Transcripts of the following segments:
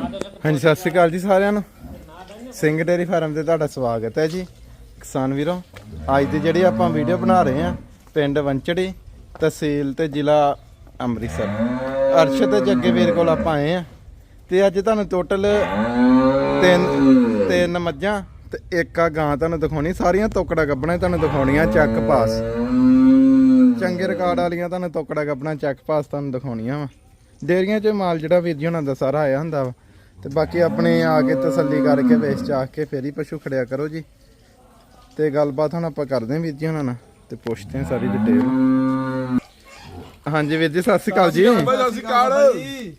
ਹਾਂਜੀ, ਸਤਿ ਸ਼੍ਰੀ ਅਕਾਲ ਜੀ ਸਾਰਿਆਂ ਨੂੰ। ਸਿੰਘ ਡੇਰੀ ਫਾਰਮ ਤੇ ਤੁਹਾਡਾ ਸਵਾਗਤ ਹੈ ਜੀ। ਕਿਸਾਨ ਵੀਰੋ, ਅੱਜ ਦੀ ਜਿਹੜੀ ਆਪਾਂ ਵੀਡੀਓ ਬਣਾ ਰਹੇ ਹਾਂ, ਪਿੰਡ ਵੰਚੜੀ ਤਹਿਸੀਲ ਤੇ ਜ਼ਿਲ੍ਹਾ ਅੰਮ੍ਰਿਤਸਰ। ਅਰਸ਼ਦ ਤੇ ਜੱਗੇ ਵੀਰ ਕੋਲ ਆਪਾਂ ਆਏ ਆ ਤੇ ਅੱਜ ਤੁਹਾਨੂੰ ਟੋਟਲ ਤਿੰਨ ਤਿੰਨ ਮੱਝਾਂ ਤੇ ਇੱਕ ਆ ਗਾਂ ਤੁਹਾਨੂੰ ਦਿਖਾਉਣੀ। ਸਾਰੀਆਂ ਤੋਕੜਾ ਗੱਬਣਾ ਤੁਹਾਨੂੰ ਦਿਖਾਉਣੀਆਂ, ਚੱਕ ਪਾਸ। ਚੰਗੇ ਰਿਕਾਰਡ ਵਾਲੀਆਂ ਤੁਹਾਨੂੰ ਤੋਕੜਾ ਗੱਬਣਾ ਚੱਕ ਪਾਸ ਤੁਹਾਨੂੰ ਦਿਖਾਉਣੀਆਂ ਵਾ। ਡੇਰੀਆਂ 'ਚ ਮਾਲ ਜਿਹੜਾ ਵੀਰ ਜੀ ਹੁਣਾਂ ਦਾ ਸਾਰਾ ਆਇਆ ਹੁੰਦਾ ਵਾ। ਤੇ ਬਾਕੀ ਆਪਣੇ ਆ ਕੇ ਤਸੱਲੀ ਕਰਕੇ ਵੇਚ ਚਾਹ ਕੇ ਫੇਰ ਹੀ ਪਸ਼ੂ ਖੜਿਆ ਕਰੋ ਜੀ। ਤੇ ਗੱਲਬਾਤ ਹੁਣ ਆਪਾਂ ਕਰਦੇ ਹਾਂ ਵੀਰ ਜੀ ਹੁਣਾਂ ਨਾਲ ਤੇ ਪੁੱਛਦੇ ਹਾਂ ਸਾਰੀ ਡਿਟੇਲ ਹਾਂਜੀ ਵੀਰ ਜੀ ਸਤਿ ਸ਼੍ਰੀ ਅਕਾਲ ਜੀ। ਬਾਈ ਸਤਿ ਸ਼੍ਰੀ ਅਕਾਲ।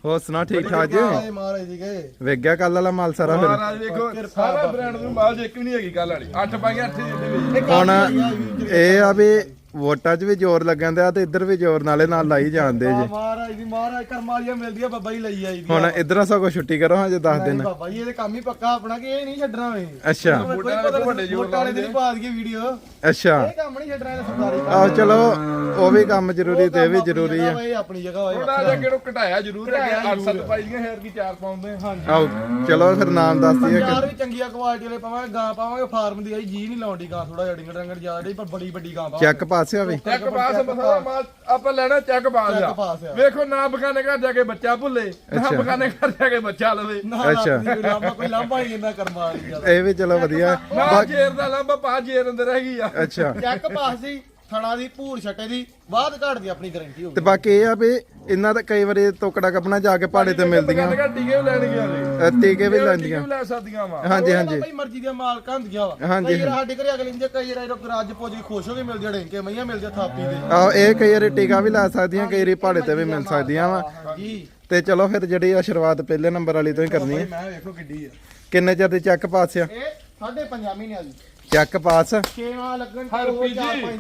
ਹੋਰ ਸੁਣਾ ਠੀਕ ਠਾਕ ਜੀ? ਮਹਾਰਾਜ ਜੀ ਗਏ ਵੇਖ ਗਿਆ ਕੱਲ ਵਾਲਾ ਮਾਲ ਸਾਰਾ ਫਿਰ। ਮਹਾਰਾਜ ਵੇਖੋ ਸਾਰਾ ਬ੍ਰਾਂਡ ਨੂੰ ਮਾਲ ਜੇ ਇੱਕ ਵੀ ਨਹੀਂ ਹੈਗੀ ਗੱਲ ਵਾਲੀ। ਅੱਠ ਪਾਈਆਂ ਅੱਠ ਦੇ ਵਿੱਚ ਹੁਣ ਇਹ ਆ ਵੀ ਵੋਟਾਂ 'ਚ ਵੀ ਜ਼ੋਰ ਲੱਗਣ ਦਿਆ ਤੇ ਇੱਧਰ ਵੀ ਜ਼ੋਰ ਨਾਲੇ ਨਾਲ ਲਾਈ ਜਾਂਦੇ ਜੀ। ਮਹਾਰਾਜ ਦੀ ਮਹਾਰਾਜ ਕਰਮਾਲੀਆਂ ਮਿਲਦੀਆਂ ਬਾਬਾ ਜੀ ਲਈ ਆਈ ਦੀ ਹੁਣ ਇਧਰੋਂ ਸਗੋਂ ਛੁੱਟੀ ਕਰੋ ਹਜੇ 10 ਦਿਨ। ਬਾਬਾ ਜੀ ਇਹਦੇ ਕੰਮ ਹੀ ਪੱਕਾ ਆਪਣਾ ਕਿ ਇਹ ਨਹੀਂ ਛੱਡਣਾ ਵੇ। ਅੱਛਾ। ਜੋਰ ਵਾਲੇ ਦੀ ਪਾ ਦਈਏ ਵੀਡੀਓ। ਅੱਛਾ। ਇਹ ਕੰਮ ਨਹੀਂ ਛੱਡਣਾ ਇਹਨੇ ਸਰਦਾਰੀ ਆਹ ਚਲੋ ਉਹ ਵੀ ਕੰਮ ਜ਼ਰੂਰੀ ਤੇ ਇਹ ਵੀ ਜ਼ਰੂਰੀ ਆ। ਇਹ ਆਪਣੀ ਜਗ੍ਹਾ ਹੋਏ ਥੋੜਾ ਜਿਹਾ ਕਿਹੜੋ ਘਟਾਇਆ ਜ਼ਰੂਰ ਹੈ ਅੱਠ ਸੱਤ ਪਾਈਆਂ ਹੈਰ ਕੀ ਚਾਰ ਪਾਉਂਦੇ ਹਾਂਜੀ। ਆਓ ਚਲੋ ਫਿਰ ਨਾਮ ਦੱਸ ਦਈਏ ਯਾਰ ਵੀ ਚੰਗੀਆਂ ਕੁਆਲਿਟੀ ਵਾਲੇ ਪਾਵਾਂਗੇ ਗਾਂ ਪਾਵਾਂਗੇ ਫਾਰਮ ਦੀ ਆਈ ਜੀ ਨਹੀਂ ਲਾਉਂਦੀ ਗਾਂ ਥੋੜਾ ਜਿਹਾ ਡਿੰਗੜ ਡੰਗੜ ਜ਼ਿਆਦਾ ਨਹੀਂ ਪਰ ਬੜੀ ਵੱਡੀ ਗਾਂ ਪਾਵਾਂਗੇ। ਚੈੱਕ ਪਾਸਿਆ ਵੀ? ਚੈੱਕ ਪਾਸ ਮਸਾਲਾ ਮਾਲ ਆਪਾਂ ਲੈਣਾ ਚੈੱਕ ਪਾਸ ਆ। ਪਾਸ। ਵੇਖੋ ਨਾ ਬਗਾਨੇ ਘਰ ਜਾ ਕੇ ਬੱਚਾ ਭੁੱਲੇ ਨਾ। ਬਗਾਨੇ ਘਰ ਜਾ ਕੇ ਬੱਚਾ ਲਵੇ। ਨਾ ਅੱਛਾ। ਨਾ ਕੋਈ ਲਾਂਭਾ ਲਾਂਭਾ ਨਹੀਂ ਇੰਨਾ ਕਰਮਾ ਵਾਲੀ ਇਹ ਵੀ ਚਲੋ ਵਧੀਆ। ਨਾ ਜੇਰ ਦਾ ਲੰਬਾ ਪਾ ਜੇਰ ਅੰਦਰ ਰਹਿ ਗਈ ਆ। ਅੱਛਾ। ਚੈੱਕ ਪਾਸ ਦੀ ਥਣਾ ਦੀ ਭੂਰ ਛੱਟੇ ਦੀ ਬਾਅਦ ਘਾਟ ਦੀ ਆਪਣੀ ਗਾਰੰਟੀ ਹੋਊਗੀ। ਤੇ ਬਾਕੀ ਇਹ ਆ ਵੀ ਇਹਨਾਂ ਦਾ ਕਈ ਵਾਰੀ ਤੋਕੜਾ ਕੱਪਣਾ ਜਾ ਕੇ ਪਹਾੜੇ ਤੇ ਮਿਲਦੀਆਂ। ਟੀਕੇ ਵੀ ਲੈਣ ਗਿਆ ਜੀ ਅਹ ਟੀਕੇ ਵੀ ਟੀਕੇ ਲੈਂਦੀਆਂ ਵੀ ਲੈ ਸਕਦੀਆਂ ਵਾ। ਹਾਂਜੀ ਹਾਂਜੀ। ਭਾਈ ਮਰਜ਼ੀ ਦੀਆਂ ਮਾਲਕਾਂ ਹੁੰਦੀਆਂ ਵਾ। ਹਾਂਜੀ, ਕਈ ਵਾਰ ਸਾਡੇ ਘਰੇ ਅਗਲੇ ਦਿਨ ਕਈ ਵਾਰ ਗਰਾਜ ਪੁੱਜ ਕੇ ਖੁਸ਼ ਹੋ ਕੇ ਮਿਲਦੀਆਂ ਡੇਂਕੇ ਮਈਆਂ ਮਿਲਦੀਆਂ ਥਾਪੀ ਦੇ। ਆਹ ਇਹ ਕਈ ਵਾਰੀ ਟੀਕਾ ਵੀ ਲਾ ਸਕਦੀਆਂ ਕਈ ਵਾਰੀ ਪਹਾੜੇ ਤੇ ਵੀ ਮਿਲ ਸਕਦੀਆਂ ਵਾ। ਹਾਂਜੀ। ਤੇ ਚਲੋ ਫਿਰ ਜਿਹੜੀ ਆ ਸ਼ੁਰੂਆਤ ਪਹਿਲੇ ਨੰਬਰ ਵਾਲੀ ਤੋਂ ਹੀ ਕਰਨੀ ਹੈ ਮੈਂ ਵੇਖੋ ਕਿੱਡੀ ਆ। ਕਿੰਨੇ ਚਿਰ ਦੀ ਚੈੱਕ ਪਾਸ ਆ ਇਹ ਸਾਢੇ ਪੰਜਾਂ ਮਹੀਨਿਆਂ ਦੀ। ਚੈੱਕ ਪਾਸ। ਛੇਵਾਂ ਲੱਗਣ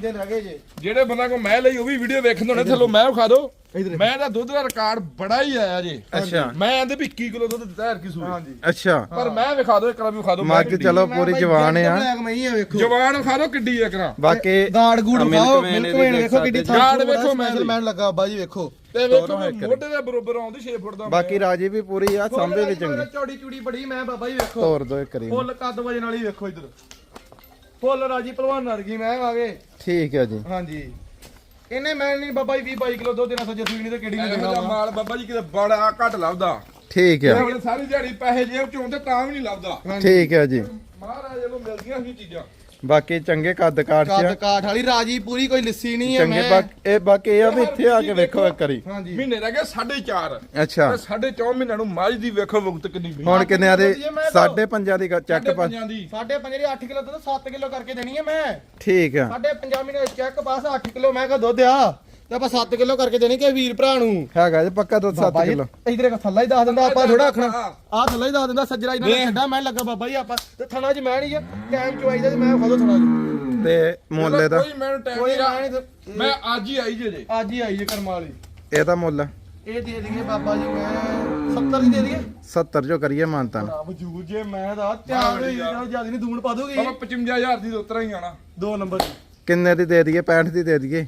ਦਿਨ ਰਹਿ ਗਏ ਜੇ। ਜਿਹੜੇ ਬੰਦਾ ਕੋ ਮੈਂ ਲਈ ਉਹ ਵੀ ਵੀਡੀਓ ਵੇਖਣ ਹੋਣੇ ਥੱਲੋਂ ਮੈਂ ਵਿਖਾ ਦੋ। ਮੈਂ ਦਾ ਦੁੱਧ ਦਾ ਰਿਕਾਰਡ ਬੜਾ ਹੀ ਆਇਆ ਜੀ। ਅੱਛਾ। ਮੈਂ ਆਂਦੇ ਵੀ 21 ਕਿਲੋ ਦੁੱਧ ਦਿੱਤਾ ਹਰ ਕੀ ਸੂਈ ਹਾਂਜੀ। ਅੱਛਾ। ਪਰ ਮੈਂ ਵਿਖਾ ਦੋ ਇੱਕ ਵਾਰ ਵੀ ਵਿਖਾ ਦੋ। ਮੱਝ ਚਲੋ ਪੂਰੀ ਜਵਾਨ ਆ। ਬਲੈਕ ਮਈ ਆ ਵੇਖੋ। ਜਵਾਨ ਵਿਖਾ ਦੋ ਕਿੱਡੀ ਇੱਕ ਨਾ ਬਾਕੀ ਗਾੜ ਗੂੜ ਮਿਲਕ ਪਾਓ ਵੇਨ ਮਿਲਕ ਇਹਦੇ ਵੇਨ ਦੇਖ ਵੇਖੋ ਕਿੱਡੀ ਥਾਂ ਗਾੜ ਵੇਖੋ ਮੈਂ। ਮੈਨ ਲੱਗਾ ਬਾਬਾ ਜੀ ਵੇਖੋ। ਤੇ ਵੇਖੋ ਮੋਢੇ ਦੇ ਬਰੋਬਰ ਆਉਂਦੀ 6 ਫੁੱਟ ਦਾ ਬਾਕੀ ਰਾਜੀ ਵੀ ਪੂਰੀ ਆ ਸਾਂਭੇ ਵੀ ਚੰਗੇ। ਚੌੜੀ ਚੂੜੀ ਬੜੀ ਮੈਂ ਬਾਬਾ ਜੀ ਵੇਖੋ। ਤੋਰ ਦੋ ਇੱਕ ਰੀ ਫੁੱਲ ਕੱਦ ਵਜਨ ਵਾਲੀ ਵੇਖੋ ਇਧਰ। ਫੁੱਲ ਰਾਜੀ ਪਹਿਲਵਾਨ ਨਰਗੀ ਮੈਂ ਆਗੇ ਠੀਕ ਹੈ ਜੀ। ਹਾਂਜੀ। ਇਹਨੇ ਮੈਂ ਨਹੀਂ ਬਾਬਾ ਜੀ 20 22 ਕਿਲੋ ਦੁੱਧ ਦੇਣਾ ਸੱਜੇ ਸੂਈ ਨਹੀਂ ਤੇ ਕਿਹੜੀ ਨਹੀਂ ਇਹੋ ਦੇਣਾ ਮਾਲ ਬਾਬਾ ਜੀ ਕਿਤੇ ਬੜਾ ਘੱਟ ਲੱਭਦਾ। ਠੀਕ ਇਹ ਹੈ। ਹੁਣ ਸਾਰੀ ਦਿਹਾੜੀ ਪੈਸੇ ਜੇਬ ਚੋਂ ਤੇ ਤਾਂ ਵੀ ਨਹੀਂ ਲੱਭਦਾ। ਠੀਕ ਹੈ ਜੀ। ਮਹਾਰਾਜ ਨੂੰ ਮਿਲਦੀਆਂ ਵੀ ਚੀਜ਼ਾਂ। ਬਾਕੀ ਚੰਗੇ ਕੱਦ ਕਾਠ ਕੱਦ ਚ ਕਾਠ ਵਾਲੀ ਰਾਜੀ ਪੂਰੀ ਕੋਈ ਲਿੱਸੀ ਨਹੀਂ ਹੈ ਚੰਗੇ ਮੈਂ ਬਾਕੀ ਇਹ ਬਾਕੀ ਇਹ ਆ ਵੀ ਇੱਥੇ ਆ ਕੇ ਵੇਖੋ ਇੱਕ ਵਾਰੀ। ਹਾਂਜੀ। ਮਹੀਨੇ ਰਹਿ ਗਏ 4.5 ਅੱਛਾ। ਤੇ ਸਾਢੇ 4 ਮਹੀਨਿਆਂ ਨੂੰ ਮੱਝ ਦੀ ਵੇਖੋ ਵਕਤ ਕਿੰਨੀ ਪਈ। ਹੁਣ ਕਿੰਨਿਆਂ ਦੇ? ਵਧੀਆ ਮੈਂ ਤਾਂ- ਸਾਢੇ ਪੰਜਾਂ ਦੀ ਚੈੱਕ ਸਾਢੇ ਪਾਸ ਪੰਜਾਂ ਦੀ। ਦੀ 8 ਕਿਲੋ ਦੁੱਧ 7 ਕਿਲੋ ਕਰਕੇ ਦੇਣੀ ਹੈ ਮੈਂ। ਠੀਕ ਆ। ਸਾਢੇ ਪੰਜਾਂ ਮਹੀਨੇ ਚੈੱਕ ਪਾਸ 8 ਕਿਲੋ ਮੈਂ ਕਹਾ ਦੁੱਧ ਆ। ਤੇ ਆਪਾਂ 7 ਕਿਲੋ ਕਰਕੇ ਦੇਣੀ ਕਿ ਵੀਰ ਭਰਾ ਨੂੰ। ਹੈਗਾ ਜੀ ਪੱਕਾ ਦੁੱਧ 7 ਕਿਲੋ। ਇਧਰੇ ਕੋ ਥੱਲਾ ਹੀ ਦੱਸ ਦਿੰਦਾ ਆਪਾਂ ਥੋੜਾ ਆਖਣਾ। ਆ ਥੱਲਾ ਹੀ ਦੱਸ ਦਿੰਦਾ ਸੱਜਰਾ ਇਹਨਾਂ ਨੇ ਛੱਡਾ ਮੈਂ ਲੱਗਾ ਬਾਬਾ ਜੀ ਆਪਾਂ। ਤੇ ਥਣਾ 'ਚ ਮੈਂ ਨਹੀਂ ਆ ਟਾਈਮ ਚ ਆਈਦਾ ਤੇ ਮੈਂ ਫੜੋ ਥਣਾ 'ਚ ਤੇ ਮੁੱਲ ਇਹਦਾ। ਕੋਈ ਮੈਨੂੰ ਟਾਈਮ ਨਹੀਂ ਮੈਂ ਨਹੀਂ ਰਾ- ਮੈਂ ਅੱਜ ਹੀ ਆਈ ਜੇ ਜੇ। ਅੱਜ ਹੀ ਆਈ ਜੇ ਕਰਮ ਵਾਲੀ। ਇਹਦਾ ਮੁੱਲ ਇਹ ਦੇ ਦਈਏ ਬਾਬਾ ਜੀ ਮੈਂ 70 ਦੀ ਦੇ ਦਈਏ। 70 ਜੋ ਕਰੀਏ ਮਾਨਤਾਨ। ਆ ਵਜੂਦ ਜੇ ਮੈਂ ਦਾ ਧਿਆਨ ਹੋਈ ਜ਼ਿਆਦਾ ਨਹੀਂ ਦੂਣ ਪਾ ਦੋਗੇ। ਬਾਬਾ 55000 ਦੀ ਉਤਰਾ ਹੀ ਆਣਾ। ਦੋ ਨੰਬਰ ਦੀ। ਕਿੰਨੇ ਦੀ ਦੇ ਦਈਏ? 65 ਦੀ ਦੇ ਦਈਏ।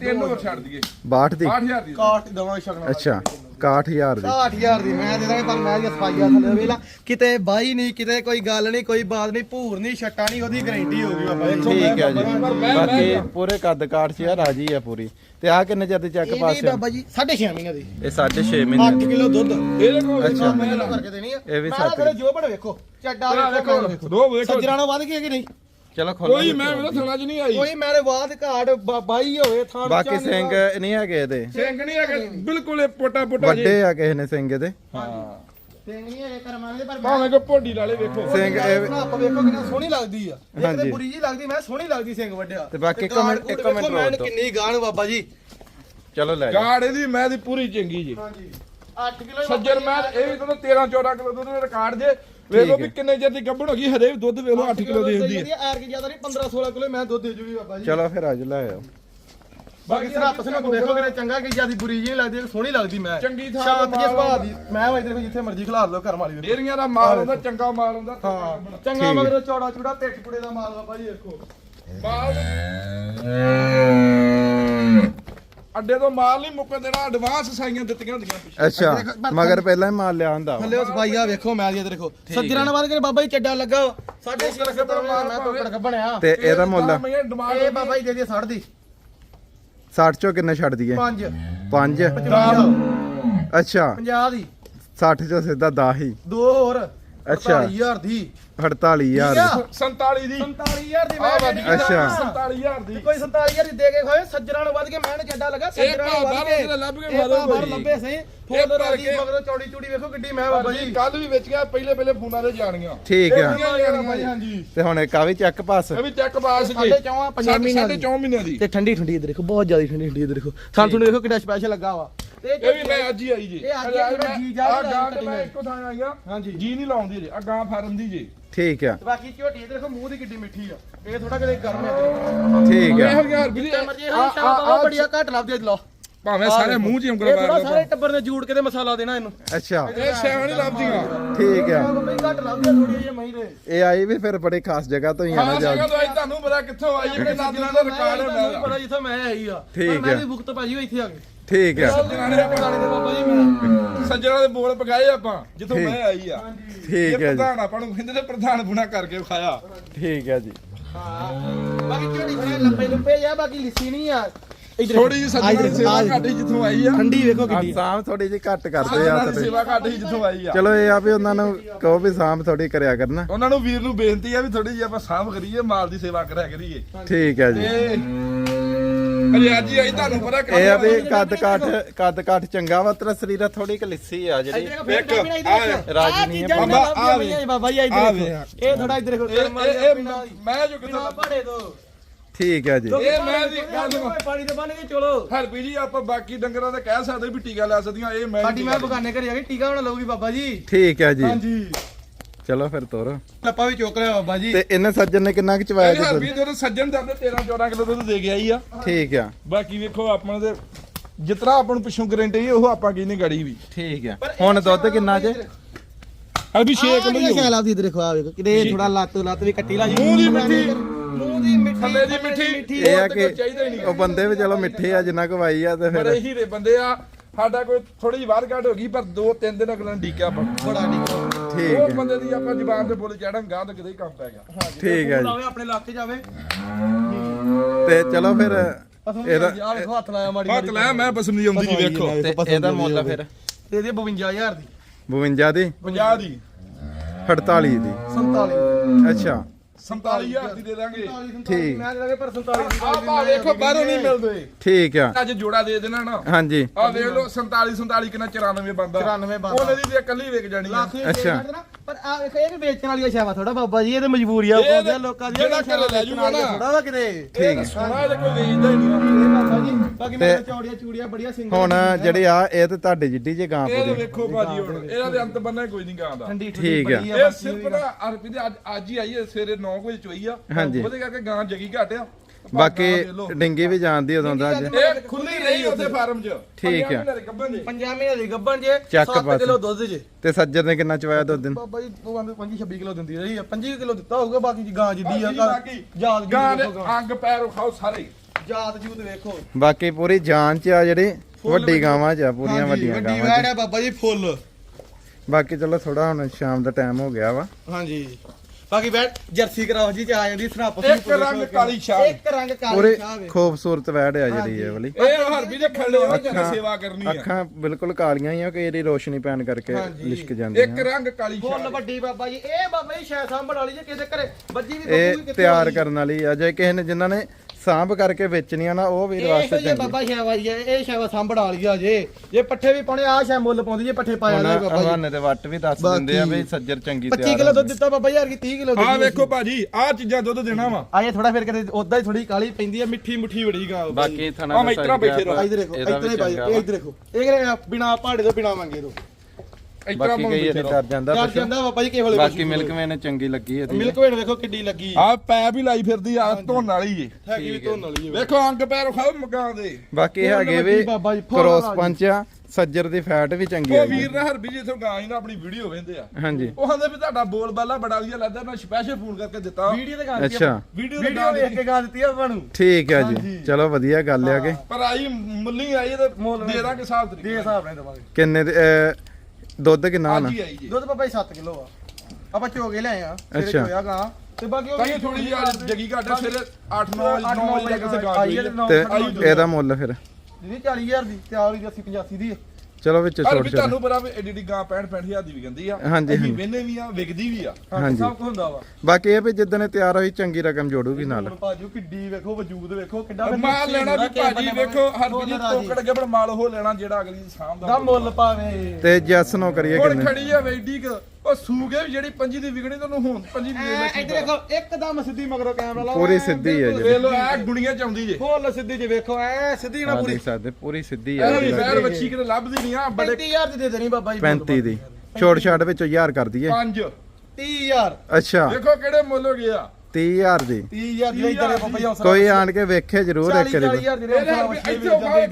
ਤਿੰਨ ਹੋਰ ਛੱਡ ਦਈਏ। 62 ਦੀ? 8000 ਦੀ। ਕਾਟ ਦਵਾਂ ਛਕਣਾ ਅੱਛਾ 61000 ਦੀ। 60000 ਦੀ। ਮੈਂ ਦੇ ਦਾਂਗੇ ਪਰ ਮੈਂ ਜੇ ਸਫਾਈਆ ਥੱਲੇ ਵੇਲਾ। ਕਿਤੇ ਬਾਈ ਨਹੀਂ ਕਿਤੇ ਕੋਈ ਗੱਲ ਨਹੀਂ ਕੋਈ ਬਾਤ ਨਹੀਂ ਭੂਰ ਨਹੀਂ ਛੱਟਾ ਨਹੀਂ ਉਹਦੀ ਗਾਰੰਟੀ ਹੋਊਗੀ ਬਾਬਾ ਜੀ। ਠੀਕ ਹੈ ਜੀ। ਪਰ ਮੈਂ- ਬਾਕੀ ਪੂਰੇ ਕੱਦ ਕਾਠ ਚ ਆ ਰਾਜੀ ਆ ਪੂਰੀ। ਤੇ ਆ ਕਿੰਨੇ ਚਿਰ ਦੀ ਚੈੱਕ ਇਹ ਪਾਸ ਨਹੀਂ ਬਾਬਾ ਜੀ 6.5 ਮਹੀਨੇ ਦੀ। ਇਹ 6.5 8 ਮਹੀਨੇ ਕਿਲੋ ਦੁੱਧ। ਇਹਦੇ ਕੋਲ ਅੱਛਾ। ਮੈਂ ਇਹਨੂੰ ਕਰਕੇ ਦੇਣੀ ਆ ਇਹ ਵੀ ਮੈਂ ਸੱਤ ਕਿਹਾ ਜੋ ਬਣ ਵੇਖੋ ਚੱਡਾ ਵੇਖੋ ਦੋ ਵੇਖੋ। ਸੱਜਰਾਂ ਨਾਲ ਵੱਧ ਗਿਆ ਕਿ ਨਹੀਂ? ਚਲੋ ਖੋਲੋ ਕੋਈ ਮੈਂ ਉਹਦਾ ਥਣਾ ਚ ਨਹੀਂ ਆਈ। ਕੋਈ ਮੇਰੇ ਬਾਦ ਘਾਟ ਬਾਈ ਹੋਵੇ ਥਾਂ ਬਾਕੀ ਸਿੰਘ ਨਹੀਂ ਹੈਗੇ ਇਹਦੇ। ਸਿੰਘ ਨਹੀਂ ਹੈਗਾ ਬਿਲਕੁਲ ਇਹ ਪੋਟਾ ਪੋਟਾ ਜੀ। ਵੱਡੇ ਆ ਕਿਸੇ ਨੇ ਸਿੰਘ ਇਹਦੇ। ਹਾਂ। ਸਿੰਘ ਨਹੀਂ ਹੈ ਕਰਮਾਂ ਦੇ ਪਰ ਮੈਂ ਭਾਵੇਂ ਕੋ ਭੋਡੀ ਲਾਲੇ ਵੇਖੋ। ਸਿੰਘ ਇਹ ਆਪ ਵੇਖੋ ਕਿੰਨਾ ਸੋਹਣੀ ਲੱਗਦੀ ਆ। ਇੱਕ ਹਾਂਜੀ। ਤੇ ਬੁਰੀ ਜੀ ਲੱਗਦੀ ਮੈਂ ਸੋਹਣੀ ਲੱਗਦੀ ਸਿੰਘ ਵੱਡਿਆ। ਤੇ ਬਾਕੀ ਇੱਕ ਗੂੜ ਇੱਕ ਮੈਂ ਰੋਕ ਦਿਓ। ਕਿੰਨੀ ਗਾਣ ਬਾਬਾ ਜੀ। ਚਲੋ ਲੈ ਜਾਓ। ਗਾੜ ਇਹਦੀ ਮੈਂ ਦੀ ਪੂਰੀ ਚੰਗੀ ਜੀ। ਹਾਂਜੀ। 8 ਕਿਲੋ ਸੱਜਰ ਮੈਂ ਇਹ ਵੀ ਤਾਂ 13 14 ਕਿਲੋ ਦੁੱਧ ਦਾ ਰਿਕਾਰਡ ਜੇ। ਵੇਖ ਲਓ ਵੀ ਕਿੰਨੇ ਚਿਰ ਦੀ ਗੱਭਣ ਹੋ ਗਈ ਹਰੇ ਦੁੱਧ ਵੇਖ ਲਓ 8 ਕਿਲੋ ਦੇ ਦਿੰਦੀ ਹੈ। ਐਰ ਕੀ ਜ਼ਿਆਦਾ ਨਹੀਂ 15 16 ਕਿਲੋ ਮੈਂ ਦੁੱਧ ਦੇ ਜੂਗੀ ਬਾਬਾ ਜੀ। ਚਲੋ ਫਿਰ ਅੱਜ ਲੈ ਆਓ। ਬਾਕੀ ਸਰਹੱਪ ਸਿੰਘ ਵੇਖੋ ਕਿਤੇ ਚੰਗਾ ਕਿ ਜਿਆਦੀ ਬੁਰੀ ਜੀ ਨਹੀਂ ਲੱਗਦੀ ਸੋਹਣੀ ਲੱਗਦੀ ਮੈਂ। ਚੰਗੀ ਥਾਂ ਸ਼ਾਂਤ ਦਾ ਜਿਹੇ ਸੁਭਾਅ ਦੀ। ਮੈਂ ਵਾ ਇਧਰ ਜਿੱਥੇ ਮਰਜ਼ੀ ਖਿਲਾ ਲਓ ਘਰ ਵਾਲੀ ਡੇਰੀਆਂ ਦਾ ਮਾਲ ਹੁੰਦਾ ਚੰਗਾ ਮਾਲ ਹੁੰਦਾ ਹਾਂ ਚੰਗਾ ਮਗਰ ਚੌੜਾ ਚੂੜਾ ਟਿੱਟ ਪੁੜੇ ਦਾ ਮਾਲ ਬਾਬਾ ਜੀ ਵੇਖੋ। ਮਾਲ ਅੱਡੇ ਤੋਂ ਮਾਲ ਨਹੀਂ ਮੁੱਕਣ ਦੇਣਾ ਐਡਵਾਂਸ ਸਾਈਆਂ ਦਿੱਤੀਆਂ ਹੁੰਦੀਆਂ ਪਿੱਛੇ। ਅੱਛਾ ਮਗਰ ਪਹਿਲਾਂ ਹੀ ਮਾਲ ਲਿਆ ਹੁੰਦਾ। ਥੱਲੇ ਉਹ ਸਫ਼ਾਈ ਆ ਵੇਖੋ ਮੈਂ ਜੀ ਦੇਖੋ। ਸੱਜਰਾਂ ਨਾਲ ਬਾਅਦ ਕੇ ਬਾਬਾ ਜੀ ਚੱਡਾ ਲੱਗਾ। 6 ਲੱਖ ਦਾ ਮਾਲ ਮੈਂ ਟੋਕੜ ਬਣਿਆ ਤੇ ਇਹਦਾ ਮੁੱਲ ਇਹ ਬਾਬਾ ਜੀ ਦੇ ਦੇ 60 ਦੀ। 60 ਚੋਂ ਕਿੰਨੇ ਛੱਡ ਦਈਏ? 5 5 50 ਅੱਛਾ। 50 ਦੀ। 60 ਚੋਂ ਸਿੱਧਾ 10 ਹੀ। ਦੋ ਹੋਰ। ਅੱਛਾ। 48000 ਦੀ। 48000 ਠੀਕ ਆ? 47 ਦੀ। 47000 ਦੀ ਆ ਵੱਧ ਮੈਂ ਗਈ ਅੱਛਾ। 47000 ਦੀ। ਕੋਈ 47000 ਦੀ ਦੇ ਕੇ ਖੋਏ ਸੱਜਰਾਂ ਨੂੰ ਵੱਧ ਕੇ ਮੈਂ ਚੱਡਾ ਲੱਗਾ ਸੱਜਰਾਂ ਨੂੰ ਵੱਧ ਬਾਹਰ ਕੇ। ਉਹਦੇ ਲੱਭ ਕੇ ਇਹ ਮਾਰੋ ਬਾਹਰ ਕੋਈ। ਲੱਭੇ ਸਹੀ। ਇਹ ਫੋਨ ਭਰ ਰਾਜੀ ਕੇ- ਮਗਰੋਂ ਚੌੜੀ ਚੂੜੀ ਵੇਖੋ ਕਿੱਡੀ ਮੈਂ ਬਾਬਾ ਜੀ। ਕੱਲ ਵੀ ਵੇਚ ਗਿਆ ਪਹਿਲੇ ਪਹਿਲੇ ਫੋਨਾਂ ਤੇ ਜਾਣੀਆਂ। ਠੀਕ ਆ। ਹਾਂਜੀ। ਤੇ ਹੁਣ ਇੱਕ ਆ ਵੀ ਚੈੱਕ ਪਾਸ। ਇਹ ਵੀ ਚੈੱਕ ਪਾਸ ਜੀ। ਸਾਢੇ ਚੌਹਾਂ ਪੰਜਾਂ ਮਹੀਨਿਆਂ ਦੀ। ਚੌਂ ਮਹੀਨਿਆਂ ਦੀ। ਤੇ ਠੰਡੀ ਠੰਡੀ ਇੱਧਰ ਦੇਖੋ ਬਹੁਤ ਜ਼ਿਆਦਾ ਠੰਡੀ ਠੰਡੀ ਇੱਧਰ ਦੇਖੋ। ਸਾਨੂੰ ਤੁਹਾਨੂੰ ਦੇਖੋ ਕਿੰਨਾ ਸਪੈਸ਼ਲ ਲੱਗਾ ਵਾ। ਤੇ ਇਹ ਵੀ ਮੈਂ ਅੱਜ ਹੀ ਆਈ ਜੀ। ਇਹ ਅੱਜ ਹੀ ਜਿਹੜਾ ਜੀ ਜਾ ਆ ਰਿਹਾ ਗਾਂ ਤੇ ਕੱਟੀਆਂ। ਮੈਂ ਇੱਕੋ ਥਾਂ ਆਈਆਂ ਹਾਂਜੀ। ਜੀ ਨਹੀਂ ਲਾਉਂਦੀ ਜੇ। ਆ ਗਾਂ ਫਾਰਮ ਦੀ ਜੇ। ਠੀਕ ਆ। ਤੇ ਬਾਕੀ ਝੋਟੀ ਦੇਖੋ ਮੂੰਹ ਦੀ ਕਿੱਡੀ ਮਿੱਠੀ ਆ। ਇਹ ਥੋੜਾ ਕਿਤੇ ਗਰਮ ਹੈ ਠੀਕ ਆ। ਇਹ ਹਜ਼ਾਰ ਵੀ ਜਿੱਤੇ ਮਰਜ਼ੀ ਹਾਂ ਸ਼ਾਮ ਤੋਂ ਬੜੀਆ ਘੱਟ ਲੱਭਦੀ ਅੱਜ ਲਓ ਭਾਵੇਂ ਸਾਰੇ ਮੂੰਹ 'ਚ ਉਂਗਲ ਇਹ ਥੋੜਾ ਮਾਰ ਸਾਰੇ ਟੱਬਰ ਨੇ ਜੂੜ ਕੇ ਤੇ ਮਸਾਲਾ ਦੇਣਾ ਇਹਨੂੰ। ਅੱਛਾ। ਇਹ ਸਿਆਣ ਨਹੀਂ ਲੱਭਦੀਆਂ ਠੀਕ ਆ। ਬਈ ਘੱਟ ਲੱਭਦੀ ਥੋੜੀ ਜਿਹੀ ਮਹੀਂ ਦੇ ਇਹ ਆਈ ਵੀ ਫਿਰ ਬੜੀ ਖਾਸ ਜਗ੍ਹਾ ਤੋਂ ਹੀ ਆ ਨਾ ਹਾਂ ਜਾ ਜਗ੍ਹਾ ਤੋਂ ਅੱਜ ਤੁਹਾਨੂੰ ਪਤਾ ਕਿੱਥੋਂ ਆਈ ਹੈ ਕਿੰਨਾ ਦਿਨਾਂ ਦਾ ਰਿਕਾਰਡ ਹੈ ਮੈਨੂੰ ਮੇਰਾ ਪਤਾ ਜਿੱਥੋਂ ਮੈਂ ਆਈ ਆ। ਠੀਕ ਪਰ ਮੈਂ ਹੈ। ਵੀ ਭੁਗਤ ਭਾਜੀ ਹੋਈ ਇੱਥੇ ਆ ਕੇ। ਠੀਕ ਆ। ਨਾਲੇ ਦੇ ਬਾਬਾ ਜੀ ਮੈਂ ਸੱਜਣਾ ਦੇ ਬੋਲ ਪਕਾਏ ਆਪਾਂ ਜਿੱਥੋਂ ਠੀਕ। ਮੈਂ ਆਈ ਆ। ਠੀਕ ਇਹ ਹੈ ਜੀ। ਪ੍ਰਧਾਨ ਆਪਾਂ ਨੂੰ ਕਹਿੰਦੇ ਨੇ ਪ੍ਰਧਾਨ ਬੁਣਾ ਕਰਕੇ ਵਿਖਾਇਆ ਠੀਕ ਹੈ ਜੀ। ਹਾਂ ਬਾਕੀ ਝੋਟੀ ਖੜੇ ਲੱਪੇ ਲੁੱਪੇ ਆ ਬਾਕੀ ਲਿੱਸੀ ਨਹੀਂ ਆ। ਇੱਧਰ ਥੋੜੀ ਜਿਹੀ ਸੱਜਣਾ ਦੀ ਆਹ ਸੇਵਾ। ਘੱਟ ਜਿੱਥੋਂ ਆਈ ਆ। ਠੰਡੀ ਵੇਖੋ ਕਿੱਡੀ। ਆ। ਸਾਮ ਥੋੜੀ ਜਿਹੀ ਘੱਟ ਕਰਦੇ ਆ ਸੱਜਣਾ ਦੀ ਤੇ। ਸੇਵਾ ਘੱਟ ਜਿੱਥੋਂ ਆਈ ਆ। ਚਲੋ ਇਹ ਆ ਵੀ ਉਹਨਾਂ ਨੂੰ ਕਹੋ ਵੀ ਸਾਮ ਥੋੜੀ ਕਰਿਆ ਕਰਨਾ। ਉਹਨਾਂ ਨੂੰ ਵੀਰ ਨੂੰ ਬੇਨਤੀ ਆ ਵੀ ਥੋੜੀ ਜਿਹੀ ਆਪਾਂ ਸਾਂਭ ਕਰੀਏ ਮਾਲ ਦੀ ਸੇਵਾ ਕਰਿਆ ਕਰੀਏ। ਠੀਕ ਹੈ ਜੀ। ਤੇ ਅਜੇ ਅੱਜ ਹੀ ਆਈ ਤੁਹਾਨੂੰ ਪਤਾ ਇਹ ਆ ਵੀ ਕੱਦ ਕਾਠ ਕੱਦ ਕਾਠ ਚੰਗਾ ਵਾ ਤੇਰਾ ਸਰੀਰ ਥੋੜੀ ਕਲਿੱਸੀ ਆ ਜਿਹੜੀ। ਇੱਧਰ ਦੇਖੋ, ਇੱਕ, ਫਿਰ ਵੀ ਨਾ ਇੱਧਰ ਆ ਦੇਖੋ। ਰਾਜੀ ਆਹ ਨਹੀਂ ਹੈ, ਚੀਜ਼ਾਂ ਬਾਬਾ, ਲੱਭਦੀਆਂ ਆ ਪਈਆਂ ਵੇ। ਬਾਬਾ ਜੀ ਆ ਇੱਧਰ ਵੇ। ਦੇਖੋ। ਇਹ ਥੋੜਾ ਇੱਧਰ ਦੇਖੋ ਇਹ ਇਹ ਇਹ ਮੈਂ ਜੋ ਕਿਤੇ ਬਿਨਾ ਭਾੜੇ ਤੋਂ ਠੀਕ ਹੈ ਜੀ। ਇਹ ਮੈਂ ਦੀ ਗੱਲ ਸੁਣੋ। ਪਾਣੀ ਤੇ ਬੰਨ ਕੇ ਚਲੋ। ਹਰਪੀ ਜੀ ਆਪਾਂ ਬਾਕੀ ਡੰਗਰਾਂ ਤੇ ਕਹਿ ਸਕਦੇ ਵੀ ਟੀਕਾ ਲੈ ਸਕਦੀਆਂ ਇਹ ਮੈਂ ਸਾਡੀ ਮੈਂ ਬਗਾਨੇ ਘਰੇ ਆ ਕੇ ਟੀਕਾ ਬਣਾ ਲਊਗੀ ਬਾਬਾ ਜੀ। ਠੀਕ ਹੈ ਜੀ। ਹਾਂਜੀ। ਚਲੋ ਫਿਰ ਤੋਰੋ। ਲੱਪਾ ਵੀ ਚੁੱਕ ਲਿਆ ਬਾਬਾ ਜੀ। ਤੇ ਇਹਨੇ ਸੱਜਣ ਨੇ ਕਿੰਨਾ ਕੁ ਚਵਾਇਆ ਜੀ ਦੁੱਧ? ਜਦੋਂ ਸੱਜਣ ਜਾਂਦੇ 13 14 ਕਿਲੋ ਦੁੱਧ ਦੇ ਕੇ ਆਈ ਆ। ਠੀਕ ਆ। ਬਾਕੀ ਵੇਖੋ ਆਪਾਂ ਦੇ ਜਿਤਨਾ ਆਪਾਂ ਨੂੰ ਪਿੱਛੋਂ ਗਰੰਟੀ ਹੈ ਉਹ ਆਪਾਂ ਕੀ ਨਹੀਂ ਗੜੀ ਵੀ। ਠੀਕ ਆ। ਹੁਣ ਦੁੱਧ ਕਿੰਨਾ ਜੇ? ਹਰਪੀ 6 ਕਿਲੋ ਹੀ ਹੋਊ। ਆਪਦੀ ਇੱਧਰ ਦੇਖੋ ਆ ਵੇਖੋ ਕਿਤੇ ਥੋੜਾ ਲੱਤ ਲੱਤ ਵੀ ਕੱਟੀ ਲਾ ਜੀ। ਮੂੰਹ ਦੀ ਮਿੱਠੀ। ਮੂੰਹ ਦੀ ਮਿੱਠੀ ਥੱਲੇ ਦੀ ਮਿੱਠੀ। ਇਹ ਆ ਤਾਂ ਕਿ ਚਾਹੀਦਾ ਹੀ ਨਹੀਂ। ਉਹ ਬੰਦੇ ਵੀ ਚਲੋ ਮਿੱਠੇ ਆ ਜਿੰਨਾ ਕੁ ਵਾਈ ਆ ਤੇ ਫਿਰ। ਬੜੇ ਹੀਰੇ ਬੰਦੇ ਆ ਸਾਡਾ ਕੋਈ ਥੋੜੀ ਜਿਹੀ ਵਾਰ ਘਾਟ ਹੋ ਗਈ ਪਰ 2-3 ਦਿਨ ਅਗਲਾ ਨੇ ਡੀਕਿਆ ਆਪਾਂ ਬੜਾ ਠੀਕ ਠੀਕ ਉਹ ਬੰਦੇ ਦੀ ਆਪਾਂ ਜ਼ਬਾਨ ਤੇ ਬੋਲੇ ਚੜਾਂ ਗਾਂ ਤਾਂ ਕਿਤੇ ਹੀ ਕੰਮ ਪੈ ਗਿਆ। ਠੀਕ ਹੈ ਜੀ ਜਾਵੇ ਆਪਣੇ ਇਲਾਕੇ ਜਾਵੇ। ਤੇ ਚਲੋ ਫਿਰ ਇਹਦਾ ਵੇਖੋ ਹੱਥ ਲਾਇਆ ਮਾੜੀ ਹੱਥ ਲੈ ਮੈਂ ਬਸਮ ਨਹੀਂ ਆਉਂਦੀ ਜੀ ਵੇਖੋ। ਤੇ ਇਹਦਾ ਮੁੱਲ ਫਿਰ? ਦੇ ਦੇ। 52000 ਦੀ? 52 ਦੀ। 50 ਦੀ। 48 ਦੀ। 47 ਅੱਛਾ। 47000 ਦੀ ਦੇ ਦਾਂਗੇ। ਠੀਕ। ਮੈਂ ਦੇ ਦਾਂਗੇ ਪਰ 47 ਦੀ ਆ ਭਾ ਵੇਖੋ ਬਾਹਰੋਂ ਨਹੀਂ ਮਿਲਦੇ। ਠੀਕ ਆ। ਅੱਜ ਜੋੜਾ ਦੇ ਦੇਣਾ ਨਾ। ਹਾਂਜੀ। ਆ ਵੇਖ ਲਓ 47 47 ਕਿੰਨਾ 94 ਬੰਦਾ। 94 ਬੰਦਾ। ਉਹਨੇ ਦੀ ਤੇ ਇਕੱਲੀ ਵਿਕ ਜਾਣੀ ਆ। ਅੱਛਾ। ਪਰ ਆ ਵੇਖੋ ਇਹ ਵੀ ਵੇਚਣ ਵਾਲੀ ਸ਼ਾਵਾ ਥੋੜਾ ਬਾਬਾ ਜੀ ਇਹ ਤੇ ਮਜਬੂਰੀ ਆ ਇਹ ਪਾਉਂਦੇ ਤੇ ਲੋਕਾਂ ਦੀ ਜਿਹੜਾ ਘਰੇ ਲੈ ਜੂਗਾ ਨਾ। ਥੋੜਾ ਵਾ ਕਿਤੇ। ਇਹ ਤਾਂ ਸੋਨਾ ਇਹਦੇ ਕੋਈ ਵੇਚਦਾ ਹੀ ਨਹੀਂ ਇਹ ਬਾਬਾ ਜੀ ਬਾਕੀ ਮੈਂ ਤੇ- ਚੌੜੀਆਂ ਚੂੜੀਆਂ ਬੜੀਆਂ ਸਿੰਗਲ ਹੁਣ ਜਿਹੜੀ ਆ ਇਹ ਤੇ ਤੁਹਾਡੇ ਜਿੱਡੀ ਜੇ ਗਾਂ ਇਹ ਤੇ ਪੂਰੀ। ਵੇਖੋ ਭਾਜੀ ਹੁਣ ਇਹਦਾ ਦੇ ਅੰਤ ਬੰਨਾ ਕੋਈ ਨਹੀਂ ਗਾਂ ਦਾ। ਠੀਕ ਆ। ਇਹ ਸਿਰਫ ਨਾ ਅਰਪੀ ਦੇ ਅੱਜ ਅੱਜ ਹੀ ਆਈ ਹੈ ਸਵੇਰੇ 9 ਵਜੇ ਚੋਈ ਆ। ਉਹਦੇ ਕਰਕੇ ਗਾਂ ਜਗੀ ਘਟ ਆ ਬਾਕੀ ਡਿੰਗੀ ਵੀ ਜਾਣਦੀ ਉਦੋਂ ਦਾ ਅੱਜ। ਇਹ ਖੁੱਲੀ ਰਹੀ ਉਹਦੇ ਫਾਰਮ 'ਚ। ਠੀਕ ਆ। ਪੰਜਾਂ ਮਹੀਨੇ ਦੇ ਗੱਭਣ ਜੀ। ਚੱਕ 7 ਬਸ। ਕਿਲੋ ਦੁੱਧ ਜੇ। ਤੇ ਸੱਜਰ ਨੇ ਕਿੰਨਾ ਚਵਾਇਆ ਦੋ ਦਿਨ ਬਾਬਾ ਜੀ ਉਹ ਆਂਦੇ 25 26 ਕਿਲੋ ਦਿੰਦੀ ਰਹੀ ਆ। 25 ਕਿਲੋ ਦਿੱਤਾ ਹੋਊਗਾ ਬਾਕੀ ਜੀ ਗਾਂ ਜਿੱਦੀ ਆ ਬਾਕੀ ਯਾਦ ਗਾਂ ਦੇ ਵੇਖੋ ਗਾਂ। ਅੰਗ ਪੈਰ ਖਾਓ ਸਾਰੇ। ਯਾਦ ਜੂਤ ਵੇਖੋ। ਬਾਕੀ ਪੂਰੀ ਜਾਨ ਚ ਆ ਜਿਹੜੀ ਵੱਡੀ ਗਾਵਾਂ ਚ ਆ ਪੂਰੀਆਂ ਵੱਡੀਆਂ ਵੱਡੀ ਗਾਵਾਂ ਵੈੜ ਚ ਆ ਬਾਬਾ ਜੀ ਫੁੱਲ। ਬਾਕੀ ਚਲੋ ਥੋੜਾ ਹੁਣ ਸ਼ਾਮ ਦਾ ਟਾਈਮ ਹੋ ਗਿਆ ਵਾ। ਹਾਂਜੀ। ਬਾਕੀ ਵੈੜ ਜਰਸੀ ਕਰਾਓ ਜੀ ਚ ਆ ਜਾਂਦੀ ਸਨਾਪ ਇੱਕ ਰੰਗ ਕਾਲੀ ਸ਼ਾਹ ਇੱਕ ਰੰਗ ਕਾਲੀ ਸ਼ਾਹ ਵੇ। ਖੂਬਸੂਰਤ ਵੈੜ ਆ ਜਿਹੜੀ ਇਹ ਵਾਲੀ। ਇਹ ਹਰਬੀ ਦੇ ਖੱਲੇ ਉਹ ਜਨ ਅੱਖਾਂ- ਸੇਵਾ ਕਰਨੀ ਆ। ਅੱਖਾਂ ਬਿਲਕੁਲ ਕਾਲੀਆਂ ਹੀ ਆ ਕਿ ਇਹਦੀ ਰੋਸ਼ਨੀ ਪੈਣ ਕਰਕੇ ਹਾਂਜੀ। ਲਿਸ਼ਕ ਇੱਕ ਜਾਂਦੀਆਂ ਰੰਗ ਕਾਲੀ ਫੁੱਲ ਸ਼ਾਹ ਵੱਡੀ ਬਾਬਾ ਜੀ ਇਹ ਬਾਬਾ ਜੀ ਸ਼ਾਇਦ ਸਾਂਭਣ ਵਾਲੀ ਜੇ ਕਿਸੇ ਘਰੇ ਬੱਜੀ ਵੀ ਇਹ ਬੱਬੂ ਵੀ ਤਿਆਰ ਵਾਲੀ। ਕਰਨ ਵਾਲੀ ਆ ਜੇ ਕਿਸੇ ਨੇ ਜਿਨ੍ਹਾਂ ਨੇ ਸਾਂਭ ਕਰਕੇ ਵੇਚਣੀਆਂ ਨਾ ਉਹ ਵੀਰ ਇਹ ਵਾਸਤੇ ਜੇ ਚੰਗੀ। ਬਾਬਾ ਸ਼ਾਵਾ ਜੀ ਇਹ ਸ਼ਾਵਾ ਸਾਂਭਣ ਵਾਲੀ ਆ ਜੇ। ਜੇ ਪੱਠੇ ਵੀ ਪਾਉਣੇ ਆ ਸ਼ਾ ਮੁੱਲ ਪਾਉਂਦੀ ਜੇ ਪੱਠੇ ਪਾਇਆ ਜਾਏ ਬਾਬਾ ਜੀ। ਹਵਾਨੇ ਦੇ ਵੱਟ ਵੀ ਦੱਸ ਦਿੰਦੇ ਆ ਵੀ ਸੱਜਰ ਚੰਗੀ 25 ਕਿਲੋ ਦੁੱਧ ਦਿੱਤਾ ਬਾਬਾ ਯਾਰ ਕੀ 30 ਕਿਲੋ ਆ ਵੇਖੋ ਭਾਜੀ ਆ ਚੀਜ਼ਾਂ ਦੁੱਧ ਦੇਣਾ ਵਾ। ਆਏ ਥੋੜਾ ਫਿਰ ਕਿਤੇ ਉਦਾਂ ਹੀ ਥੋੜੀ ਕਾਲੀ ਪੈਂਦੀ ਆ ਮਿੱਠੀ ਮੁੱਠੀ ਬੜੀ ਗਾਂ। ਬਾਕੀ ਆ ਥਣਾ ਮੈਂ ਇਤਰਾ ਬੈਠੇ ਰਹੋ। ਆ ਇਧਰ ਦੇਖੋ ਇਹਦਾ ਇੱਧਰ ਵੀ ਚੰਗਾ ਵਾ। ਇੱਧਰ ਦੇਖੋ। ਇਹ ਕਿਹੜੇ ਬਿਨਾ ਪਹਾੜੇ ਤੋਂ ਬਿਨਾ ਮੰਗੇ ਤੋਂ ਇਤਰਾ ਬਾਕੀ ਕਈ ਇਹਦੇ ਡਰ ਜਾਂਦਾ ਚੱਲ ਪਸ਼ੂ। ਜਾਂਦਾ ਬਾਬਾ ਜੀ ਕੇਵਲ ਬਾਕੀ ਮਿਲਕ ਮੈਨੇ ਚੰਗੀ ਲੱਗੀ ਇਹਦੀ। ਮਿਲਕ ਵੇੜ ਵੇਖੋ ਕਿੱਡੀ ਲੱਗੀ। ਆ ਪੈ ਵੀ ਲਾਈ ਫਿਰਦੀ ਆ ਧੋਣ ਵਾਲੀ ਏ। ਹੈਗੀ ਵੀ ਧੋਣ ਵਾਲੀ ਹੈ ਵੇਖੋ ਅੰਗ ਪੈਰ ਖਾਓ ਮਗਾਂ ਦੇ। ਬਾਕੀ ਹੈਗੇ ਵੀ ਬਾਬਾ ਜੀ, ਫੁੱਲ ਕ੍ਰੋਸ ਵਾਲੀ। ਪੰਚ ਆ ਸੱਜਰ ਦੀ ਫੈਟ ਵੀ ਚੰਗੀ ਉਹ ਆ ਵੀਰ ਨਾ ਹਰਬੀ ਜੀ ਇਥੋਂ ਗਾਂ ਹੀ ਨਾ ਆਪਣੀ ਵੀਡੀਓ ਵੇਂਦੇ ਆ। ਹਾਂਜੀ। ਉਹ ਕਹਿੰਦੇ ਵੀ ਤੁਹਾਡਾ ਬੋਲ ਬਾਲਾ ਬੜਾ ਵਧੀਆ ਲੱਗਦਾ ਮੈਂ ਸਪੈਸ਼ਲ ਫੋਨ ਕਰਕੇ ਦਿੱਤਾ। ਵੀਡੀਓ ਤੇ ਗਾ ਅੱਛਾ। ਵੀਡੀਓ ਤੇ ਵੀਡੀਓ ਗਾਂ ਵੇਖ ਕੇ ਗਾ ਦਿੱਤੀ ਆ ਆਪਾਂ ਨੂੰ। ਠੀਕ ਹੈ ਜੀ। ਚਲੋ ਵਧੀਆ ਗੱਲ ਆ ਕਿ ਪਰ ਆਈ ਮੁੱਲੀ ਆਈ ਤੇ ਦੇ ਦਾਂਗੇ ਹਿਸਾਬ ਦੇ ਤਰੀਕੇ ਹਿਸਾਬ ਨਾਲ ਦਵਾਂਗੇ। ਕਿੰਨੇ ਦੇ, ਅਹ, ਦੁੱਧ ਕਿੰਨਾ ਅੱਜ ਹੋਣਾ? ਹੀ ਆਈ ਜੀ। ਦੁੱਧ ਜੀ 7 ਕਿਲੋ ਆ। ਆਪਾਂ ਚੋਗੇ ਲਿਆਏ ਆ ਅੱਛਾ। ਅੱਛਾ। ਹੋਇਆ ਗਾ। ਤੇ ਬਾਕੀ ਉਹ ਤਾਂ ਇਹ ਥੋੜੀ ਜਿਹੀ ਜਗੀ ਘਾਟਾ ਸਵੇਰੇ 8 9 9 ਵਜੇ ਤੱਕ ਸੇ ਗਾਂ ਆਈ ਚੋਈ ਹੈ ਤੇ ਹੈ। ਨੌ ਨੌ ਇਹਦਾ ਮੁੱਲ ਫਿਰ? ਜਿਹਦੀ 40000 ਦੀ ਤੇ ਆਹ ਦੀ 80 85 ਦੀ ਹੈ। ਚਲੋ ਵਿੱਚ ਪਰ ਛੋਟ ਵੀ ਤੁਹਾਨੂੰ ਪਤਾ ਵੀ ਐਡੀ ਐਡੀ ਗਾਂ 65 65000 ਦੀ ਵੀ ਗੰਦੀ ਆ। ਹਾਂਜੀ, ਅਸੀਂ ਹਾਂਜੀ। ਵੇਨੇ ਵੀ ਆ ਵਿਕਦੀ ਵੀ ਆ। ਹਾਂਜੀ। ਸਭ ਕੁਝ ਹੁੰਦਾ ਵਾ। ਬਾਕੀ ਇਹ ਵੀ ਜਿੱਦਣ ਇਹ ਤਿਆਰ ਹੋਈ ਚੰਗੀ ਰਕਮ ਜੋੜੂਗੀ ਨਾਲ। ਹੁਣ ਭਾਜੂ ਕਿੱਡੀ ਵੇਖੋ ਵਜੂਦ ਵੇਖੋ ਕਿੱਡਾ ਮਾਲ ਲੈਣਾ ਵੀ ਭਾਜੀ ਵੇਖੋ ਹਰਬੀ ਜੀ ਤੋਕੜ ਗੱਬੜ ਮਾਲ ਉਹ ਲੈਣਾ ਜਿਹੜਾ ਅਗਲੀ ਦਾ ਦਾ ਮੁੱਲ ਪਾਵੇ ਤੇ ਜੈਸ ਨੋ ਕਰੀਏ ਹੁਣ ਕਿੰਨੇ? ਖੜੀ ਆ ਵੇਡੀ ਕ ਉਹ ਸੂਗੇ ਵੀ ਜਿਹੜੀ ਪੰਜੀ ਦੀ ਵਿਕਣੀ ਤੁਹਾਨੂੰ ਹੁਣ ਪੰਜੀ ਦੀ ਐ ਇੱਧਰ ਦੇਖੋ ਇੱਕਦਮ ਸਿੱਧੀ ਮਗਰੋਂ ਕੈਮਰਾ ਲਾਓ। ਪੂਰੀ ਸਿੱਧੀ ਹੈ ਜੀ। ਵੇਖ ਲੋ ਐ ਗੁਣੀਆਂ ਚ ਆਉਂਦੀ ਜੇ। ਫੁੱਲ ਸਿੱਧੀ ਜੇ ਵੇਖੋ ਐ ਸਿੱਧੀ ਨਾ ਪੂਰੀ। ਦੇਖ ਸਕਦੇ ਪੂਰੀ ਸਿੱਧੀ ਆ ਇਹ ਵੀ ਬੱਚੀ ਕਿਤੇ ਲੱਭਦੀ ਨਹੀਂ ਆ ਬੜੇ 35000 ਦੀ ਦੇ ਦੇਣੀ ਬਾਬਾ ਜੀ। 35 ਦੀ। ਛੋਟ ਛਾਟ ਵਿੱਚੋਂ 1000 ਕਰ ਦਈਏ। ਪੰਜ। 30000 ਅੱਛਾ। ਦੇਖੋ ਕਿਹੜੇ ਮੁੱਲ ਹੋ ਗਿਆ 30000 ਦੀ। 30000 ਦੀ ਇੱਧਰ ਬਾਬਾ ਜੀ ਹੌਸਲਾ ਕੋਈ ਆਣ ਕੇ ਵੇਖੇ ਜ਼ਰੂਰ ਇੱਕ ਵਾਰੀ। 40000 ਦੀ ਇੱਥੇ ਉਗਾਓ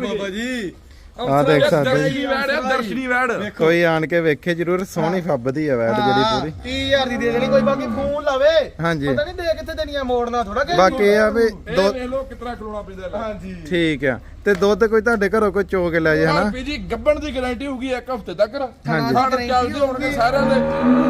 ਬਾਬਾ ਜੀ। ਆ ਦੇਖ ਸਕਦੇ ਦਰਸ਼ਨੀ ਵੈੜ ਹੈ ਦਰਸ਼ਨੀ ਵੈੜ। ਕੋਈ ਆਣ ਕੇ ਵੇਖੇ ਜ਼ਰੂਰ ਸੋਹਣੀ ਫੱਬਦੀ ਆ ਵੈਟ ਜਿਹੜੀ ਪੂਰੀ। 30000 ਦੀ ਦੇ ਦੇਣੀ ਕੋਈ ਬਾਕੀ ਫੋਨ ਲਾਵੇ। ਹਾਂਜੀ। ਪਤਾ ਨਹੀਂ ਦੇ ਕਿੱਥੇ ਦੇਣੀਆਂ ਮੋੜਨਾ ਥੋੜਾ ਕਿ ਬਾਕੀ ਇਹ ਆ ਵੀ ਇਹ ਦੋ ਵੇਖ ਲੋ ਕਿਤਨਾ ਖਲੋਣਾ ਪੈਂਦਾ ਲੈ ਹਾਂਜੀ। ਠੀਕ ਆ। ਤੇ ਦੁੱਧ ਕੋਈ ਤੁਹਾਡੇ ਘਰੋਂ ਕੋਈ ਚੋ ਕੇ ਲੈ ਜੇ ਹਨਾ? ਜੀ ਗੱਬਣ ਦੀ ਗਾਰੰਟੀ ਹੋਊਗੀ ਇੱਕ ਹਫ਼ਤੇ ਤੱਕ। ਹਾਂਜੀ। ਥਣ ਚੱਲਦੇ ਹੋਣਗੇ ਸਾਰਿਆਂ ਦੇ।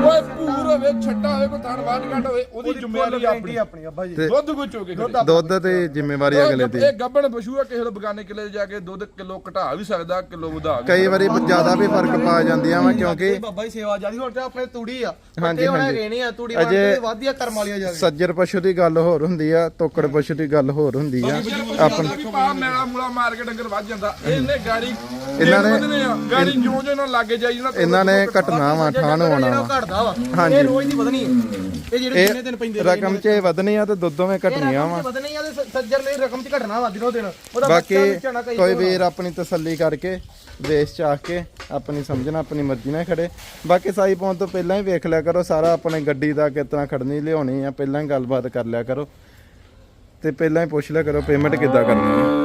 ਓਏ ਪੂਰ ਹੋਵੇ ਛੱਟਾ ਹੋਵੇ ਕੋਈ ਥਣ ਵੱਧ ਘੱਟ ਹੋਵੇ ਉਹਦੀ ਜ਼ਿੰਮੇਵਾਰੀ ਆਪਣੀ। ਆਪਣੀ ਅੱਬਾ ਜੀ। ਦੁੱਧ ਕੋਈ ਚੋਕੇ ਦੁੱਧ ਤੇ ਜ਼ਿੰਮੇਵਾਰੀ ਅਗਲੇ ਦੀ। ਇਹ ਗੱਬਣ ਪਸ਼ੂ ਆ ਕਿਸੇ ਦੇ ਬਗਾਨੇ ਕਿਲੇ ਜਾ ਕੇ ਦੁੱਧ ਕਿਲੋ ਘਟਾ ਵੀ ਸਕਦਾ ਕਿਲੋ ਵਧਾ ਵੀ ਕਈ ਵਾਰੀ ਜ਼ਿਆਦਾ ਵੀ ਫ਼ਰਕ ਪਾ ਜਾਂਦੀਆਂ ਵਾ ਕਿਉਂਕਿ ਬਾਬਾ ਜੀ ਸੇਵਾ ਜਿਆਦੀ ਹੁਣ ਤੇ ਆਪਣੇ ਤੂੜੀ ਆ। ਹਾਂਜੀ, ਹਾਂਜੀ। ਨਹੀਂ ਆ ਤੂੜੀ ਅਜੇ ਵਾਂਡੇ ਵਾਧੀਆ ਕਰਮ ਵਾਲੀਆਂ ਜਾਵੇ ਸੱਜਰ ਪਸ਼ੂ ਦੀ ਗੱਲ ਹੋਰ ਹੁੰਦੀ ਆ ਤੋਕੜ ਪਸ਼ੂ ਦੀ ਗੱਲ ਹੋਰ ਹੁੰਦੀ ਆ। ਆਪਣ ਆਪਣ ਵੀ ਪਾ ਮੇਲਾ ਮੂਲਾ ਮਾਰ ਕੇ ਡੰਗਰ ਵੱਜ ਜਾਂਦਾ। ਇਹਨੇ ਗਾੜੀ ਇਹਨਾਂ ਨੇ- ਆ, ਗਾੜੀ ਜਿਉਂ ਜਿਉਂ ਨਾਲ ਲੱਗੇ ਜਾਈ ਨਾ ਇਹਨਾਂ ਨੇ ਘਟਨਾ ਵਾ ਠਾਣ ਹੋਣਾ ਵਾ ਘਟਦਾ ਵਾ ਹਾਂਜੀ। ਇਹ ਰੋਜ਼ ਦੀ ਵਧਣੀ ਹੈ ਇਹ ਜਿਹੜੇ ਦਿਨੇ ਦਿਨ ਇਹ ਪੈਂਦੇ ਰਕਮ 'ਚ ਵਧਣੀ ਆ ਤੇ ਦੁੱਧੋਂ ਵਿੱਚ ਘਟਣੀਆਂ ਵਾ। ਵਧਣੀ ਆ ਤੇ ਸ- ਸੱਜਰ ਲਈ ਰਕਮ ਚ ਘਟਣਾ ਵਾ ਦਿਨੋ ਦਿਨ। ਉਹਦਾ ਬਾਕੀ ਬੱਚਾ ਕਈ ਵੀਰ ਆਪਣੀ ਤਸੱਲੀ ਕਰਕੇ ਵੇਚ ਚਾਹ ਕੇ ਆਪਣੀ ਸਮਝਣਾ ਆਪਣੀ ਮਰਜ਼ੀ ਨਾਲ ਖੜੇ। ਬਾਕੀ ਸਾਈ ਪਾਉਣ ਤੋਂ ਪਹਿਲਾਂ ਹੀ ਵੇਖ ਲਿਆ ਕਰੋ ਸਾਰਾ ਆਪਣੇ ਗੱਡੀ ਦਾ ਕਿਤਨਾ ਖੜਨੀ ਲਿਆਉਣੀ ਆ ਪਹਿਲਾਂ ਹੀ ਗੱਲਬਾਤ ਕਰ ਲਿਆ ਕਰੋ। ਤੇ ਪਹਿਲਾਂ ਹੀ ਪੁੱਛ ਲਿਆ ਕਰੋ ਪੇਮੈਂਟ ਕਿੱਦਾਂ ਕਰਨੀ ਹੈ